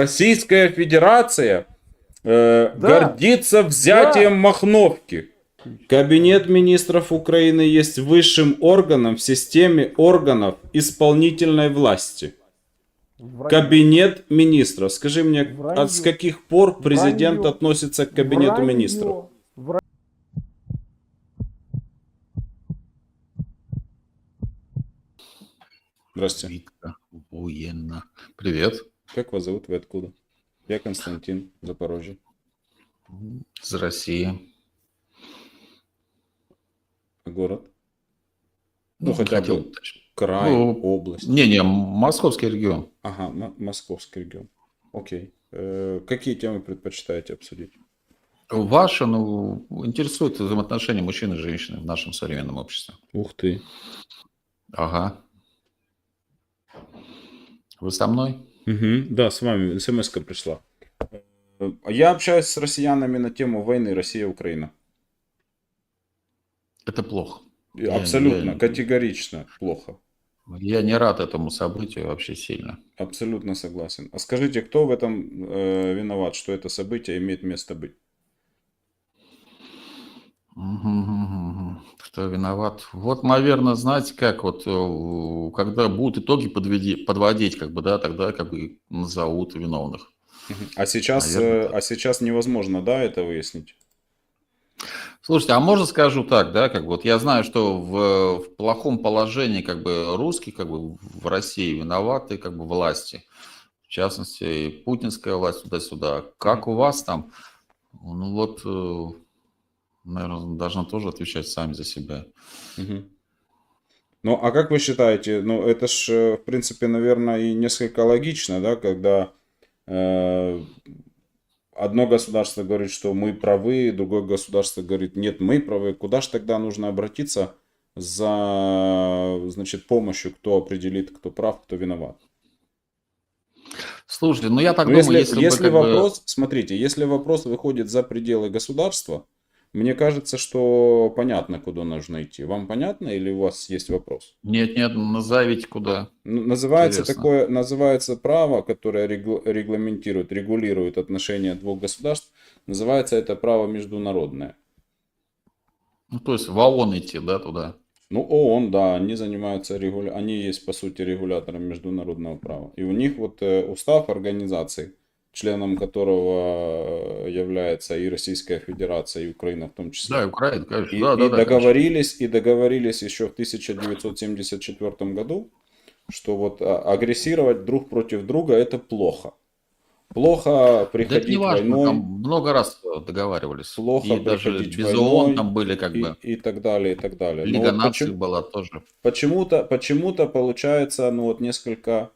Российская Федерация э, Да. гордится взятием Махновки. Кабинет министров Украины есть высшим органом в системе органов исполнительной власти. Вранье. Кабинет министров. Скажи мне, Вранье. а с каких пор президент Вранье. относится к кабинету Вранье. министров? Вранье. Военно. Привет. Как вас зовут? Вы откуда? Я Константин, Запорожье. Из России. Город? Ну, хотя хотел бы край, Ну, область. Не-не, московский регион. Ага, московский регион. Окей. Э, какие темы предпочитаете обсудить? Ваше, ну, интересует взаимоотношения мужчин и женщин в нашем современном обществе. Ух ты. Ага. Вы со мной? Мгм, да, с вами смс пришла. Э, Я общаюсь с россиянами на тему войны Россия-Украина. Это плохо. Абсолютно, я- категорично плохо. Я не рад этому событию вообще сильно. Абсолютно согласен. А скажите, кто в этом э, виноват, что это событие имеет место быть? Кто виноват? Вот, наверное, знаете, как вот, э, когда будут итоги подведи- подводить, как бы, да, тогда как бы назовут виновных. А сейчас, Наверное, э, а сейчас невозможно, да, это выяснить? Слушайте, а можно скажу так, да, как бы вот я знаю, что в, в плохом положении как бы русские как бы в России виноваты как бы власти, в частности путинская власть туда-сюда. Как у вас там? Ну вот, наверное, должны тоже отвечать сами за себя. Мгм. Ну, а как вы считаете, ну, это ж, э, в принципе, наверное, и несколько логично, да, когда э, одно государство говорит, что мы правы, другое государство говорит, нет, мы правы. Куда же тогда нужно обратиться за, значит, помощью, кто определит, кто прав, кто виноват? Слушайте, ну я так Ну, думаю, если, если, бы если бы- вопрос, смотрите, если вопрос выходит за пределы государства, мне кажется, что понятно, куда нужно идти. Вам понятно или у вас есть вопрос? Нет, нет, назовите куда. Называется Интересно. такое, называется право, которое регламентирует, регулирует отношения двух государств, называется это право международное. Ну, то есть в ООН идти, да, туда. Ну, ООН, да, они занимаются, регуля... они есть, по сути, регулятором международного права. И у них вот э, устав организации, членом которого э, является и Российская Федерация, и Украина в том числе. Да, и Украина, конечно. И, да, и да, да, конечно. договорились, и договорились еще в 1974 году, что вот а, агрессировать друг против друга это плохо. Плохо Да приходить не важно, войной там много раз договаривались. Плохо и даже без войной, ООН там были как и, бы. и так далее, и так далее. Но Лига вот наций почему- была тоже. почему-то, почему-то получается, ну вот несколько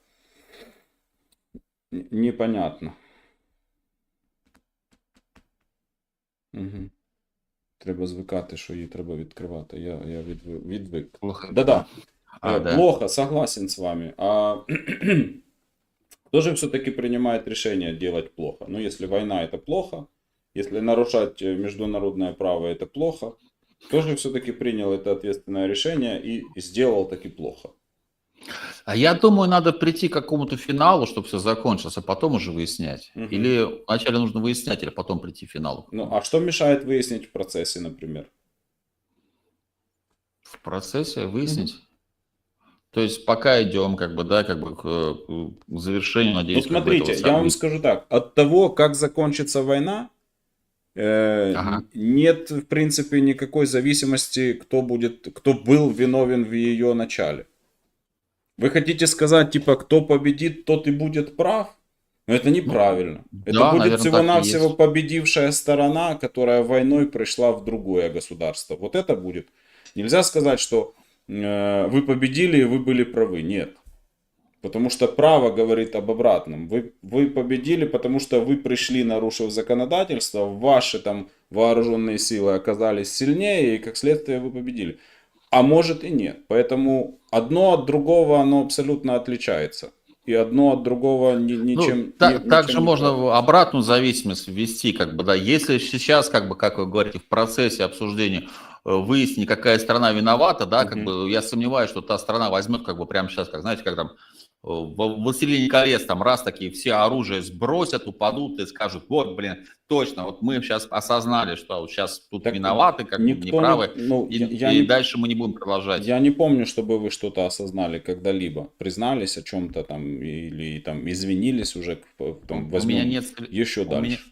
непонятно. Угу. Треба звикати, що її треба відкривати. Я, я відв- відвик. Плохо. Да-да. А, Э, да. Плохо, согласен с вами. А кто же все-таки принимает решение делать плохо? Ну, если война это плохо, если нарушать э, международное право это плохо, кто же все-таки принял это ответственное решение и сделал таки плохо? А я думаю, надо прийти к какому-то финалу, чтобы все закончилось, а потом уже выяснять. Мгм. Или вначале нужно выяснять, или потом прийти к финалу. Ну, а что мешает выяснить в процессе, например? В процессе выяснить. То есть пока идем, как бы, да, как бы к, к завершению, Ну, надеюсь, бы, смотрите, я вам скажу так. От того, как закончится война, э, Ага. нет, в принципе, никакой зависимости, кто будет, кто был виновен в ее начале. Вы хотите сказать, типа, кто победит, тот и будет прав? Но это неправильно. это да, будет всего-навсего победившая сторона, которая войной пришла в другое государство. Вот это будет. Нельзя сказать, что э, вы победили и вы были правы. Нет. Потому что право говорит об обратном. Вы, вы победили, потому что вы пришли, нарушив законодательство, ваши там вооруженные силы оказались сильнее, и как следствие вы победили. А может и нет. Поэтому одно от другого оно абсолютно отличается. И одно от другого ни- Ну, ничем... та- ни- также ничем не можно в обратную зависимость ввести, как бы, да, если сейчас, как бы, как вы говорите, в процессе обсуждения э, выяснить, какая страна виновата, да, как Мгм. бы, я сомневаюсь, что та страна возьмет, как бы, прямо сейчас, как, знаете, как там, «Властелине колец» там раз такие все оружие сбросят, упадут и скажут, вот, блин, точно, вот мы сейчас осознали, что вот сейчас тут Так виноваты, как Никто не- неправы, ну, и, я, и не, дальше мы не будем продолжать. я не помню, чтобы вы что-то осознали когда-либо. Признались о чем-то там или там извинились уже, там, у возьмем меня нет еще у меня- дальше.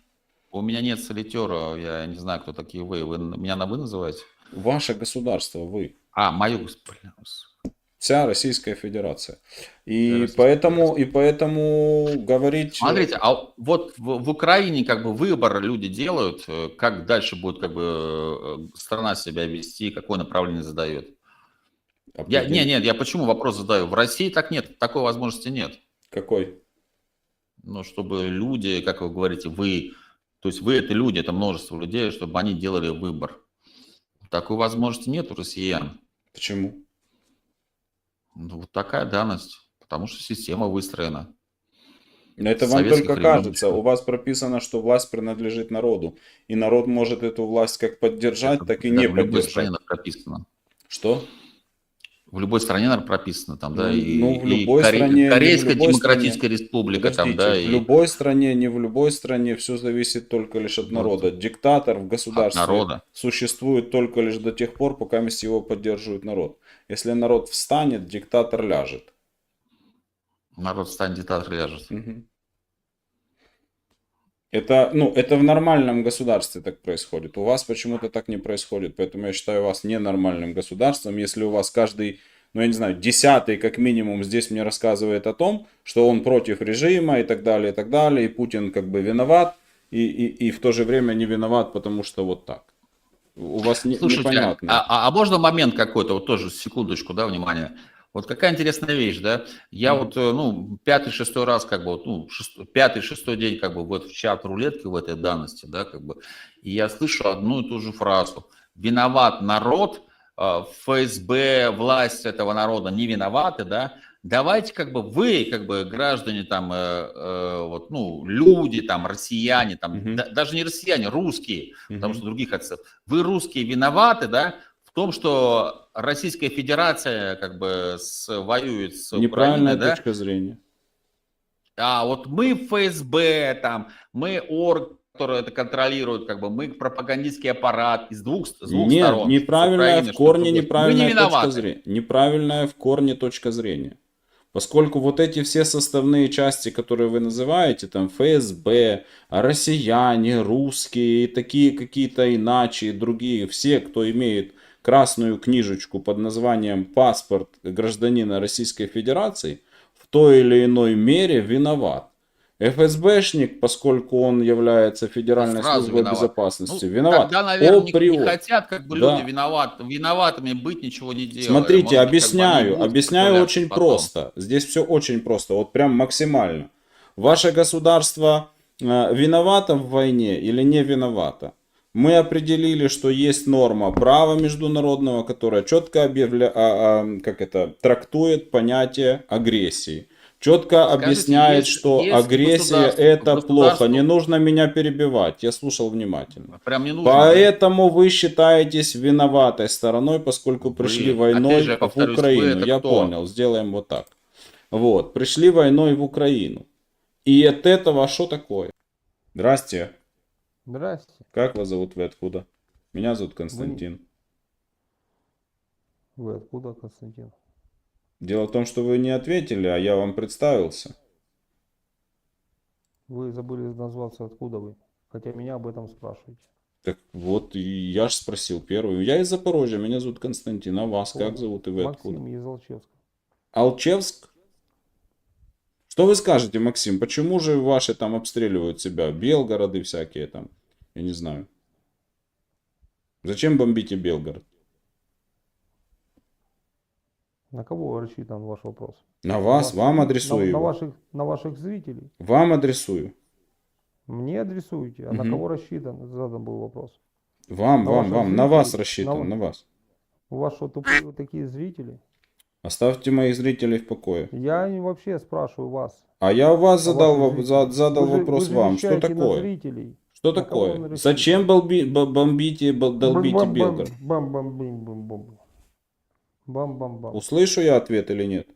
У меня нет солитера, я не знаю, кто такие вы. Вы меня на вы называете? Ваше государство, вы. А, мою, блин, Вся Российская Федерация. И Российская поэтому, и поэтому говорить... Смотрите, а вот в, в Украине как бы выбор люди делают, э, как дальше будет как бы э, страна себя вести, какое направление задает. Я, не, нет, я почему вопрос задаю? В России так нет, такой возможности нет. Какой? Ну, чтобы люди, как вы говорите, вы, то есть вы это люди, это множество людей, чтобы они делали выбор. Такой возможности нет у россиян. Почему? Ну, вот такая данность, потому что система выстроена. Но Это вам только времен кажется. У вас прописано, что власть принадлежит народу. И народ может эту власть как поддержать, Это так и в не любой поддержать. стране наверно, прописано. Что? В любой стране, наверное, прописано там, да, Ну, и, ну, в и любой Коре- стране, не в Корейская любой Демократическая Республика там, Подождите, да, в и любой стране, не в любой стране, все зависит только лишь от Вот. народа. Диктатор в государстве народа. существует только лишь до тех пор, пока его поддерживает народ. Если народ встанет, диктатор ляжет. народ станет диктатор ляжет. Это, ну, это в нормальном государстве так происходит. У вас почему-то так не происходит. Поэтому я считаю вас ненормальным государством. Если у вас каждый, ну я не знаю, десятый как минимум здесь мне рассказывает о том, что он против режима и так далее, и так далее, и Путин как бы виноват, и, и, и в то же время не виноват, потому что вот так. У вас не, Слушайте, непонятно. а, а- а можно момент какой-то, вот тоже секундочку, да, внимание. Вот какая интересная вещь, да? Я Мгм. вот, э, ну, пятый, шестой раз, как бы, вот, ну, шест- пятый, шестой день, как бы, вот в чат рулетки в этой данности, да, как бы, и я слышу одну и ту же фразу. Виноват народ, э, ФСБ, власть этого народа не виноваты, да? Давайте, как бы, вы, как бы, граждане, там, э, э, вот, ну, люди, там, россияне, там, Мгм. да- даже не россияне, русские, потому Мгм. что других отцов. Вы, русские, виноваты, да, в том, что Российская Федерация как бы с, воюет с Неправильная Украиной, да, точка зрения. а вот мы ФСБ, там, мы ОРГ, который это контролирует, как бы мы пропагандистский аппарат из двух, с двух Нет, сторон. неправильная Украины, в корне неправильная не точка зрения. Неправильная в корне точка зрения. Поскольку вот эти все составные части, которые вы называете, там ФСБ, россияне, русские, и такие какие-то иначе, другие, все, кто имеет красную книжечку под названием «Паспорт гражданина Российской Федерации», в той или иной мере виноват. ФСБшник, поскольку он является Федеральной Сразу службой виноват. безопасности, Ну, виноват. Тогда, наверное, не, не хотят, как бы Да. люди виноват, виноватыми быть, ничего не делая. Смотрите, Может быть, как бы объясняю, будут объясняю очень потом. просто. Здесь все очень просто, вот прям максимально. Ваше государство э, виновато в войне или не виновато? Мы определили, что есть норма права международного, которая четко объявля... а, а, как это, трактует понятие агрессии. Четко Скажите, объясняет, есть- что есть агрессия государство- это плохо. Не нужно меня перебивать. Я слушал внимательно. Прям не нужно. да? Поэтому вы считаетесь виноватой стороной, поскольку Вы. пришли войной же, в вы Украину. Я кто? понял, сделаем вот так. Вот, пришли войной в Украину. И от этого что такое? Здрасте. Здрасте. Как вас зовут, вы откуда? Меня зовут Константин. Вы откуда, Константин? Дело в том, что вы не ответили, а я вам представился. Вы забыли назваться, откуда вы. Хотя меня об этом спрашиваете. Так вот, и я же спросил первый. Я из Запорожья, меня зовут Константин. А вас как зовут и вы откуда? Максим из Алчевска. Алчевск? Что вы скажете, Максим? Почему же ваши там обстреливают себя? Белгороды всякие там. Я не знаю. Зачем бомбите Белгород? На кого рассчитан ваш вопрос? На вас, вам на, адресую на его. ваших, на ваших зрителей? Вам адресую. Мне адресуете? А на Мгм. кого рассчитан? Задан был вопрос. Вам, На вам, вам. На вас зрителей? рассчитан, На- на вас. У вас что, тупые вот такие зрители? Оставьте моих зрителей в покое. Я вообще спрашиваю вас. А я у вас А задал, зрителей? за- задал Вы же- вопрос вы же вам. Что на такое? зрителей. Что На такое? Зачем болби- бо- бомбите, бо- долбите Белгород? Бам-бам-бим-бам-бам. Бам-бам-бам. Услышу я ответ или нет?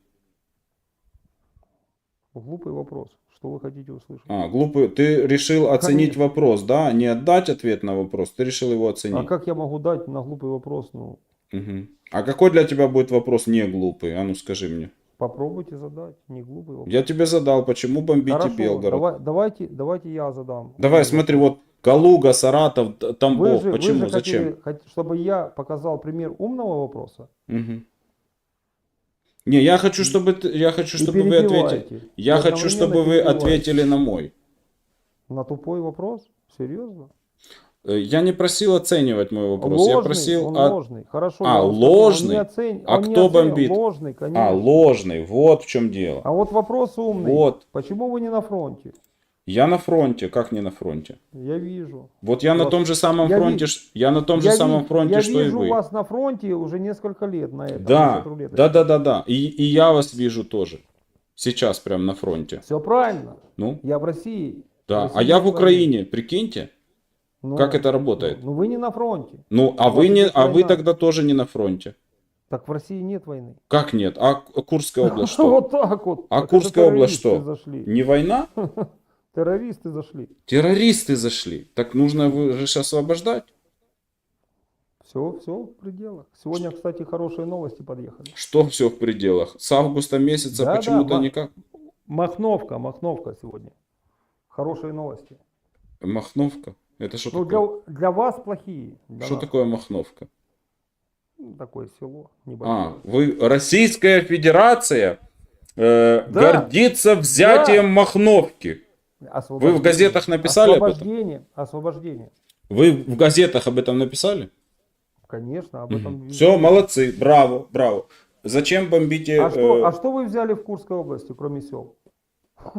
Глупый вопрос. Что вы хотите услышать? А, глупый. Ты решил оценить Конечно. вопрос, да? Не отдать ответ на вопрос, ты решил его А оценить. как я могу дать на глупый вопрос? Ну, Мгм. А какой для тебя будет вопрос не глупый? А ну скажи мне. попробуйте задать. Не глупый вопрос. Я тебе задал, почему бомбите Хорошо, Белгород? давай- давайте, давайте я задам. Давай, смотри, вот Калуга, Саратов, Т- Вы Тамбов. же, вы Почему? же Зачем? хотели, хот- чтобы я показал пример умного вопроса? Мгм. Не, я хочу, чтобы я хочу, чтобы вы ответили. Я хочу, чтобы вы ответили на мой. На тупой вопрос? Серьезно? Э, Я не просил оценивать мой вопрос. ложный, я просил он от- ложный. Хорошо. А, ложный? Он не оцен- А он не кто оценил. бомбит? Ложный, конечно. А, ложный. Вот в чем дело. А вот вопрос умный. Вот. Почему вы не на фронте? Я на фронте. Как не на фронте? Я вижу. Вот я на Вот. том же самом Я фронте, ви- ш- я на том же я самом фронте, я что и вижу вы. вас на фронте уже несколько лет на этом. Да, да, да, да, да. И, и я вас вижу тоже. Сейчас прям на фронте. Все правильно. Ну, Я в России. да. Россия А я в не Украине, прикиньте, Ну, как это работает. Ну вы не на фронте. Ну, а вы не, а вы тогда тоже не на фронте. Так в России нет войны. Как нет? А Курская область что? Вот так вот. А Курская область что? Не война? Террористы зашли. Террористы зашли. Так нужно вы же освобождать. Все, все в пределах. Сегодня, кстати, хорошие новости подъехали. Что все в пределах? С августа месяца Да, да, почему-то ма- никак. Махновка, Махновка сегодня. Хорошие новости. Махновка. Это что Ну, такое? для, для вас плохие. Для Что нас. такое Махновка? Ну, Такое село небольшое. А, вы Российская Федерация э, Да. гордится взятием Махновки. Вы в Освобождение. газетах написали об этом? Освобождение. Освобождение. Вы в газетах об этом написали? Конечно, об этом. Все, молодцы, браво, браво. Зачем бомбите? А что, э, а что вы взяли в Курской области, кроме сел?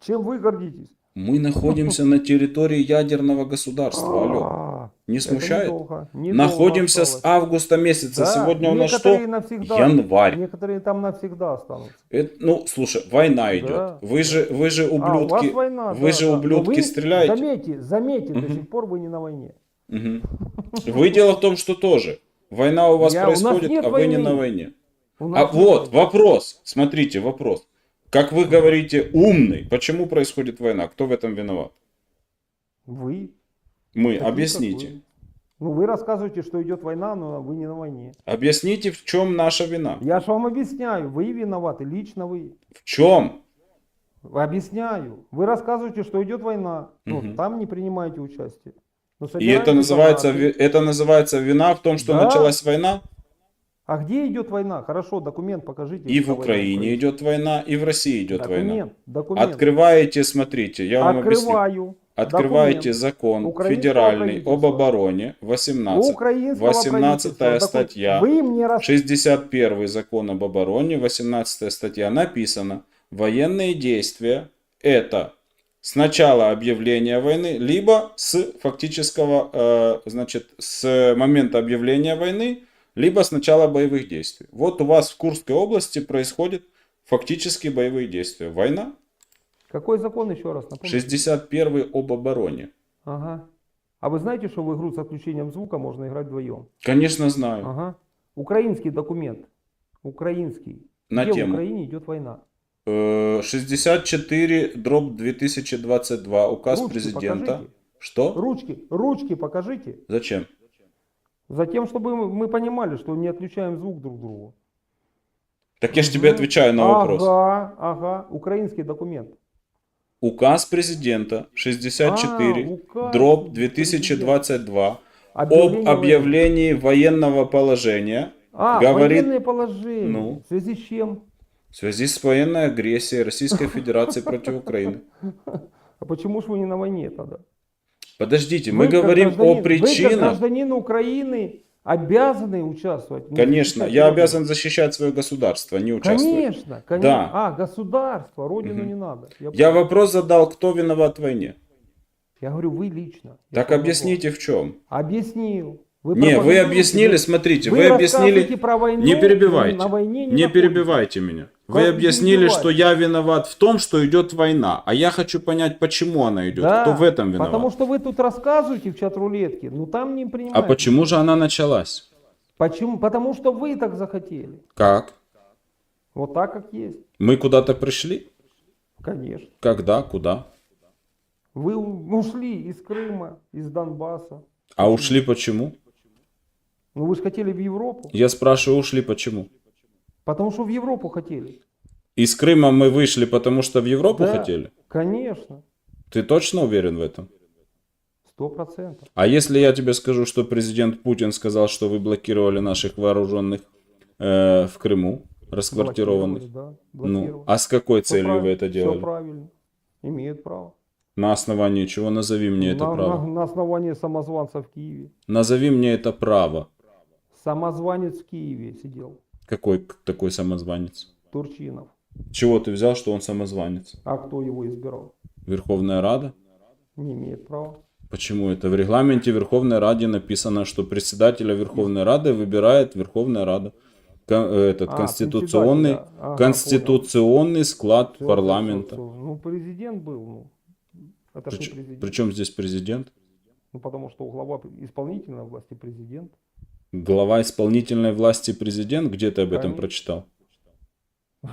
Чем вы гордитесь? Мы находимся на территории ядерного государства. Алло, А, не это смущает? недолго, недолго Находимся с осталось. августа месяца. Да, Сегодня у нас некоторые что? навсегда, Январь. Некоторые там навсегда останутся. Это- ну, слушай, война идет. Да. Вы же, вы же А, у ублюдки. вас война, вы да, же да. Ублюдки вы стреляете. Заметьте, заметьте, до Мгм. сих пор вы не на войне. Мгм. Вы дело в том, что тоже. Война у вас Я- у происходит, нет а вы не на войне. У А вот войны. вопрос. Смотрите, вопрос. Как вы говорите, умный. Почему происходит война? Кто в этом виноват? Вы. Мы. как Объясните. Ну, вы рассказываете, что идет война, но вы не на войне. Объясните, в чем наша вина? Я же вам объясняю, вы виноваты, лично вы. В чем? Объясняю. Вы рассказываете, что идет война. Ну, Мгм. там не принимаете участие. Но И это называется, это называется вина в том, что Да. началась война? А где идет война? Хорошо, документ покажите. И в война Украине происходит. идет война, и в России идет война. Документ, документ. Открываете, смотрите, я вам объясню. Открываю. Открываете документ закон федеральный об обороне, 18, Украинского 18 правительства. статья. Вы мне рас... 61 закон об обороне, 18 статья, написано, военные действия это с начала объявления войны, либо с фактического, э, значит, с момента объявления войны, либо с начала боевых действий. Вот у вас в Курской области происходят фактически боевые действия. Война, Какой закон еще раз напомните? 61 об обороне. Ага. А вы знаете, что в игру с отключением звука можно играть вдвоем? Конечно, знаю. Ага. Украинский документ. Украинский. На Где в тему. Украине идет война? Э, 64 дробь 2022 указ Ручки президента. покажите. Что? Ручки, ручки покажите. Зачем? Затем, чтобы мы понимали, что не отключаем звук друг другу. Так я же тебе отвечаю на вопрос. Ага, ага. Украинский документ. Указ президента 64 А, дробь 2022 об Объявление войны. объявлении военного положения А, говорит- военное положение. Ну. В связи с чем? в связи с военной агрессией Российской Федерации против Украины. А почему же вы не на войне тогда? Подождите, Вы мы как говорим о Вы причинах. как гражданин Украины обязаны участвовать. Конечно, я Родину. обязан защищать свое государство, а не участвовать. Конечно, конечно. Да. А, государство, родину Мгм. не надо. Я понял. вопрос задал, кто виноват в войне. Я говорю, вы лично. Я Так объясните в чем. Объяснил. Вы Не, вы объяснили, вы- смотрите, вы вы объяснили, про войну, не перебивайте, На войне не, не перебивайте меня. Вы Как не объяснили, что я виноват в том, что идет война, а я хочу понять, почему она идет, Да, кто в этом виноват. Потому что вы тут рассказываете в чат рулетке, но там не А принимаете. почему же она началась? Почему? Потому что вы так захотели. Как? Вот так, как есть. Мы куда-то пришли? Конечно. Когда? Куда? Вы ушли из Крыма, из Донбасса. А ушли почему? Ну вы же хотели в Европу. Я спрашиваю, ушли почему? Потому что в Европу хотели. Из Крыма мы вышли, потому что в Европу Да. хотели? Конечно. Ты точно уверен в этом? Сто процентов. А если я тебе скажу, что президент Путин сказал, что вы блокировали наших вооруженных э, в Крыму, расквартированных? Да, Ну, а с какой Всё целью вы это делали? правильно. Имеют право. На основании чего? Назови мне это на, право. на- на основании самозванца в Киеве. Назови мне это право. Самозванец в Киеве сидел. Какой такой самозванец? Турчинов. Чего ты взял, что он самозванец? А кто его избирал? Верховная Рада? Не имеет права. Почему это? В регламенте Верховной Ради написано, что председателя Верховной Рады выбирает Верховная Рада. Кон- э, этот А, конституционный, председателя. Ага, конституционный склад. Всё, парламента. всё, всё. Ну, президент был, ну. Это не президент. Причем здесь президент? Ну, потому что глава исполнительной власти президент. Глава исполнительной власти президент? Где ты об этом прочитал?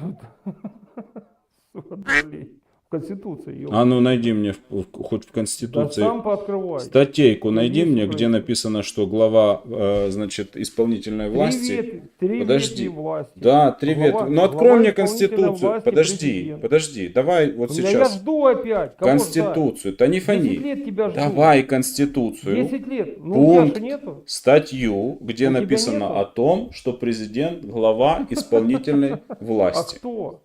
Блин, В Конституции. ёлка. А ну найди мне в- в- хоть в Да Конституции. сам пооткрывай. Статейку найди мне, где написано, что глава, э, значит, исполнительной власти. Три ветви- три Подожди. ветви власти. Да, три Глава- ветви. Ну открой мне Конституцию. Подожди, президент. подожди. Давай вот Ну, я- сейчас. жду опять. Кого? Конституцию. Да не 10 фони. лет тебя жду. Давай Конституцию. 10 лет. Ну, Пункт. нету. Статью, где У написано о том, что президент глава исполнительной А власти. кто?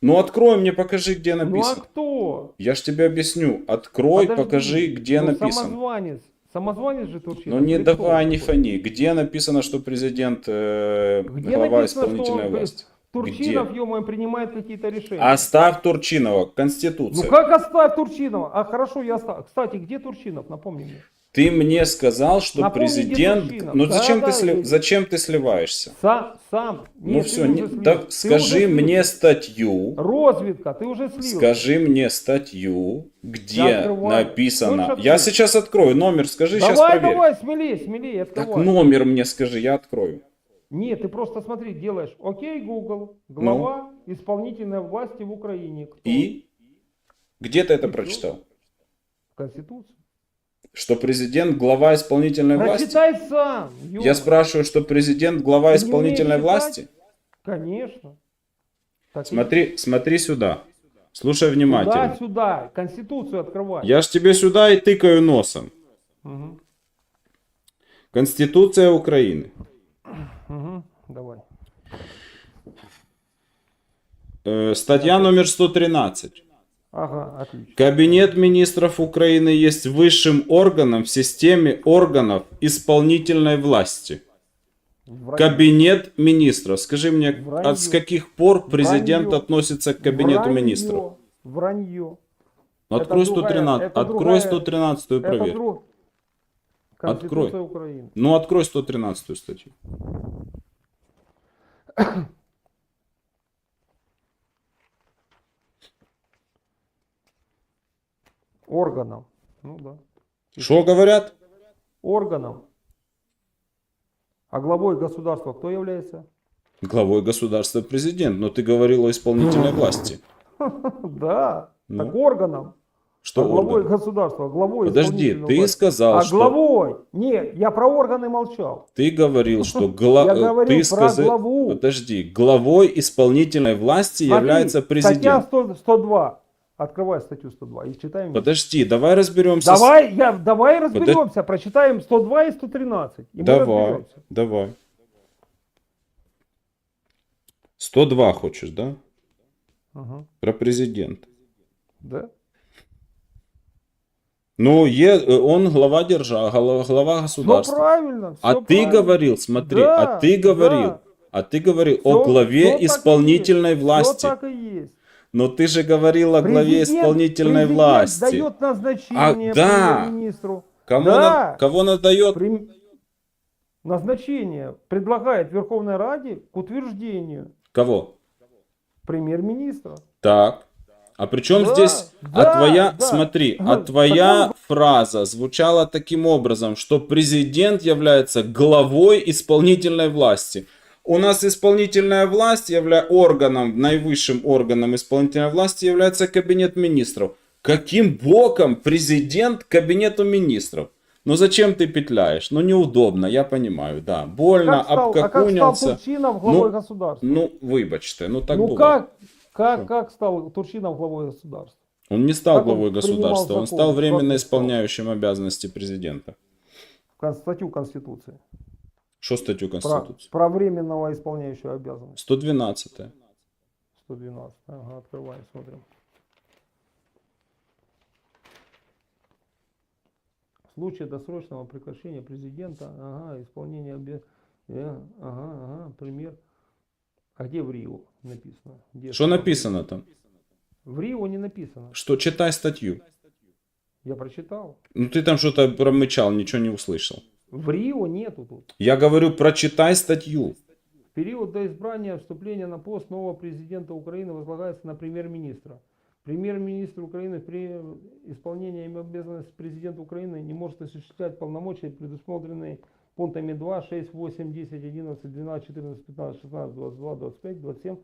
Ну открой мне, покажи, где Ну, а написано. кто? Я ж тебе объясню. Открой, Подожди. покажи, где Ну, написано. Самозванец. Самозванец же Турчинов. Ну не давай, не фони. Где написано, что президент э, Где глава написано, исполнительной что власти? Турчинов, ё принимает какие-то решения. Оставь Турчинова, Ну Конституция. как оставь Турчинова? А хорошо, я оставлю. Кстати, где Турчинов? Напомни мне. Ты мне сказал, что Напомни, президент... Ну Да, зачем, да, ты сли- я- зачем ты сливаешься? Сам, сам. ну Нет, ты все, не- да Ты скажи мне статью. Разведка, ты уже слил. Скажи мне статью, где открываю. написано... Хочешь Я сейчас открою. Номер скажи, сейчас давай, проверь. давай, смелее, смелее, Так открывай. номер мне скажи, я открою. Нет, ты просто смотри, делаешь, окей, Google, глава Ну. исполнительной власти в Украине. Кто? И? Где ты это И прочитал? Конституцию. Что президент глава исполнительной власти? Сам. ё. Я спрашиваю, что президент глава Ты исполнительной власти? Конечно. Так и Смотри, смотри сюда. Слушай внимательно. Туда-сюда, Конституцию открывай. Я ж тебе сюда и тыкаю носом. Мгм, Конституция Украины. мгм, Давай. Э, статья номер 113. Ага, отлично. Кабинет министров Украины есть высшим органом в системе органов исполнительной власти. Кабинет министров. Скажи мне, Вранье. от с каких пор президент Вранье. относится к кабинету Вранье, министров? Вранье. Открой Это другая- 113, это открой другая- 113 Это проверь. друг... Открой. Украины. Ну, открой 113 статью. Органом. Ну да. Что говорят? Органом. А главой государства кто является? Главой государства президент, но ты говорил о исполнительной власти. Да. Ну. Так органом. Что а главой орган? государства, главой Подожди, ты власти. сказал, А что главой? Нет, я про органы молчал. ты говорил, что гла... Я говорил ты про сказа- главу. Подожди, главой исполнительной власти Смотри, является Статья президент. 100 102. Открывай статью 102 и читаем. Подожди, давай разберемся. Давай, я, давай разберемся, прочитаем 102 и 113. И Давай, давай. 102 хочешь, да? Ага. Про президента. Да? Ну, е- он глава державы, глава, глава Ну государства. правильно. а всё ты правильно. говорил, смотри, Да, а ты говорил, да. а ты говорил о главе и исполнительной власти. Всё так и есть. Но ты же говорил о главе Президент- исполнительной президент власти. дает назначение А, да. премьер-министру. Кому, Да. на- кого надает? Прем- Назначение предлагает Верховной Раде к утверждению Кого? премьер-министра. Так. А при чем Да, здесь, а да, твоя, да. смотри, а твоя фраза звучала таким образом, что президент является главой исполнительной власти. У нас исполнительная власть явля... органом, наивысшим органом исполнительной власти является кабинет министров. Каким боком президент кабинету министров? Ну зачем ты петляешь? Ну неудобно, я понимаю, да. Больно, Как стал, а как стал обкакунился. Турчинов главой Ну, государства? Ну, вибачте, ну так ну бывает. как, как, как стал Турчинов главой государства? Он не стал Как он главой принимал государства, он стал временно он исполняющим обязанности президента. В статью Конституции. Что статью Про, Конституции? про временного исполняющего обязанности. 112. 112. Ага, открываем, смотрим. В случае досрочного прекращения президента, ага, исполнение обе... э, ага, ага, пример. А где в Рио написано? Где Что это? написано там? В Рио не написано. Что читай статью. Я прочитал. Ну ты там что-то промычал, ничего не услышал. В Рио нету тут. Я говорю, прочитай статью. В период до избрания вступления на пост нового президента Украины возлагается на премьер-министра. Премьер-министр Украины при исполнении им обязанностей президента Украины не может осуществлять полномочия, предусмотренные пунктами 2, 6, 8, 10, 11, 12, 14, 15, 16, 22, 25, 27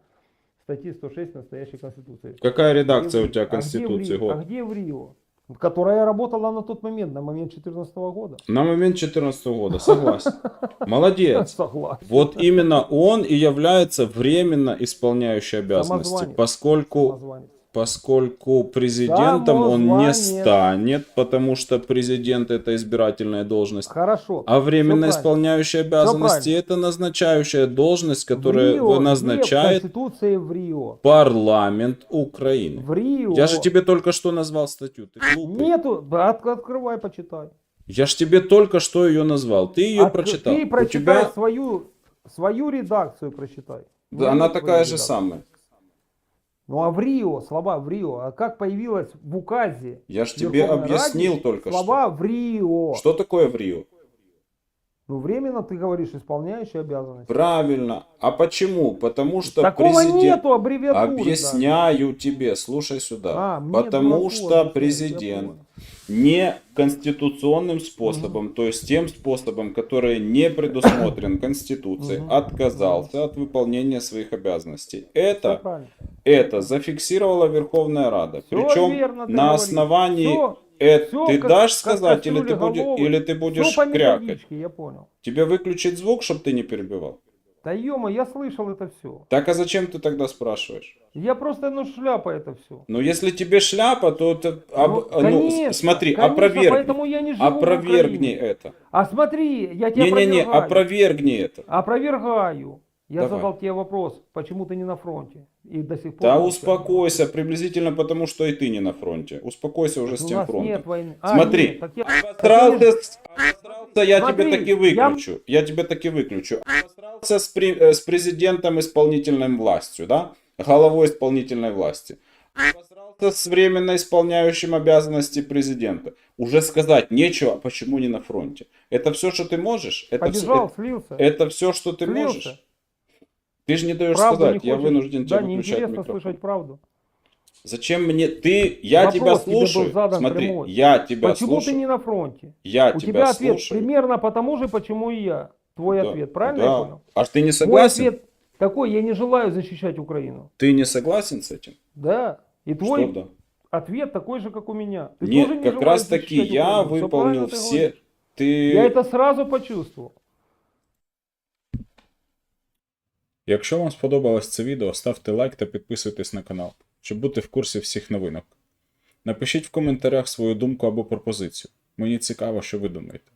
статьи 106 настоящей Конституции. Какая редакция Где у тебя в- а где в Конституции? Рио? А где в Рио? Которая работала на тот момент, на момент 2014 года. На момент 2014 года, согласен. Молодец. Согласен. Вот именно он и является временно исполняющий обязанности, поскольку, Самозванец. Поскольку президентом он не станет, потому что президент это избирательная должность. Хорошо. А временно исполняющая обязанности это назначающая должность, В которая Рио, назначает где в Конституции в Рио. парламент Украины. В Рио. Я же тебе только что назвал статью, ты глупый. Нету. От- открывай, почитай. Я же тебе только что ее назвал, ты ее От- прочитал. Ты У прочитай тебя свою, свою редакцию прочитай. да, она Твою такая же редакцию. самая. Ну а в Рио, слова в Рио. А как появилась в указе Я же тебе объяснил Ради только что. слова в Рио? Что такое в Рио? Ну временно ты говоришь исполняющий обязанности. Правильно. А почему? Потому что Такого президент... нету аббревиатуры. Объясняю тебе, слушай сюда. А, Потому дураку что президент. Не конституционным способом, то есть тем способом, который не предусмотрен Конституцией, Мгм. отказался от выполнения своих обязанностей. Это, это зафиксировала Верховная Рада. Всё Причем верно на основании... Всё- э, всё ты как- дашь как сказать или ты, будешь, или ты будешь крякать? я понял. Тебе выключить звук, чтобы ты не перебивал? Да ё я слышал это все. Так а зачем ты тогда спрашиваешь? Я просто, ну, шляпа это все. Ну, если тебе шляпа, то это... об- Ну, ну, конечно, с- смотри, конечно, опровергни. поэтому я не живу Опровергни это. А смотри, я тебя Не-не-не, опровергни это. Опровергаю. Я Давай. задал тебе вопрос, почему ты не на фронте? И до сих пор... Да успокойся, приблизительно потому, что и ты не на фронте. Успокойся уже с У тем фронтом. нет войны. Смотри, нет, так я- Обосрался, с- обосрался, я Смотри, тебе таки я- выключу. Я... тебе таки выключу. Обосрался с, при- э, с президентом исполнительной властью, да? Головой исполнительной власти. Обосрался с временно исполняющим обязанности президента. Уже сказать нечего, а почему не на фронте. Это все, что ты можешь? Это Побежал, все, слился. это, все, что ты Слился. можешь? Ты же не даешь Правду сказать, не я хочешь? вынужден Да, тебя выключать неинтересно микрофон. слышать правду. Зачем мне ты? Я Вопрос тебя тебе слушаю. задан Смотри, прямой. я тебя почему слушаю. ты не на фронте? Я У тебя, тебя ответ слушаю. примерно по тому же, почему и я. Твой Да, ответ, правильно да. я понял? А ты не Мой согласен? ответ такой, я не желаю защищать Украину. Ты не согласен с этим? Да. И твой Что да? ответ такой же, как у меня. Ты Нет, тоже не как раз таки я Украину. Выполнил ты все. Ти... Я это сразу почувствовал. Якщо вам сподобалось це відео, ставте лайк та підписуйтесь на канал, щоб бути в курсі всіх новинок. Напишіть в коментарях свою думку або пропозицію. Мені цікаво, що ви думаєте.